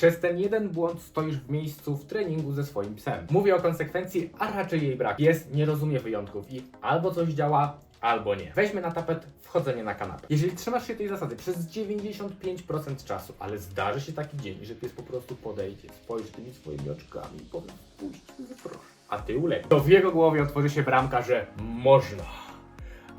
Przez ten jeden błąd stoisz w miejscu w treningu ze swoim psem. Mówię o konsekwencji, a raczej jej brak. Pies nie rozumie wyjątków i albo coś działa, albo nie. Weźmy na tapet wchodzenie na kanapę. Jeżeli trzymasz się tej zasady przez 95% czasu, ale zdarzy się taki dzień, że pies po prostu podejdzie, spojrzy tymi swoimi oczkami i powie puść, proszę, a ty uległ, to w jego głowie otworzy się bramka, że można.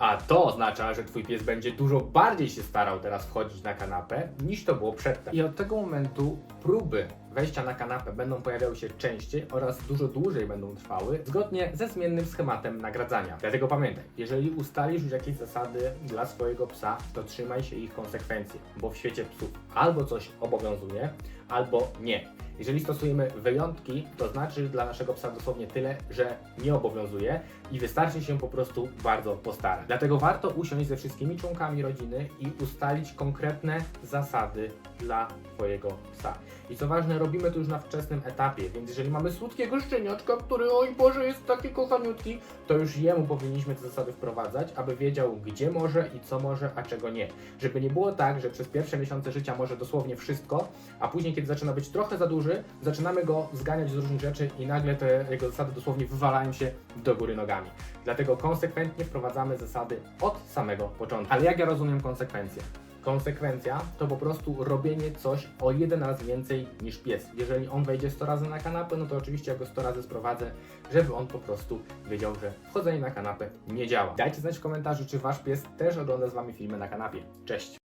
A to oznacza, że twój pies będzie dużo bardziej się starał teraz wchodzić na kanapę, niż to było przedtem. I od tego momentu próby wejścia na kanapę będą pojawiały się częściej oraz dużo dłużej będą trwały, zgodnie ze zmiennym schematem nagradzania. Dlatego pamiętaj, jeżeli ustalisz już jakieś zasady dla swojego psa, to trzymaj się ich konsekwencji, bo w świecie psów albo coś obowiązuje, albo nie. Jeżeli stosujemy wyjątki, to znaczy dla naszego psa dosłownie tyle, że nie obowiązuje i wystarczy się po prostu bardzo postarać. Dlatego warto usiąść ze wszystkimi członkami rodziny i ustalić konkretne zasady dla Twojego psa. I co ważne, robimy to już na wczesnym etapie, więc jeżeli mamy słodkiego szczeniaczka, który oj Boże jest taki kochaniutki, to już jemu powinniśmy te zasady wprowadzać, aby wiedział gdzie może i co może, a czego nie. Żeby nie było tak, że przez pierwsze miesiące życia może dosłownie wszystko, a później kiedy zaczyna być trochę za duży, zaczynamy go zganiać z różnych rzeczy i nagle te jego zasady dosłownie wywalają się do góry nogami. Dlatego konsekwentnie wprowadzamy zasady od samego początku. Ale jak ja rozumiem konsekwencje? Konsekwencja to po prostu robienie coś o jeden raz więcej niż pies. Jeżeli on wejdzie 100 razy na kanapę, no to oczywiście ja go 100 razy sprowadzę, żeby on po prostu wiedział, że wchodzenie na kanapę nie działa. Dajcie znać w komentarzu, czy wasz pies też ogląda z wami filmy na kanapie. Cześć!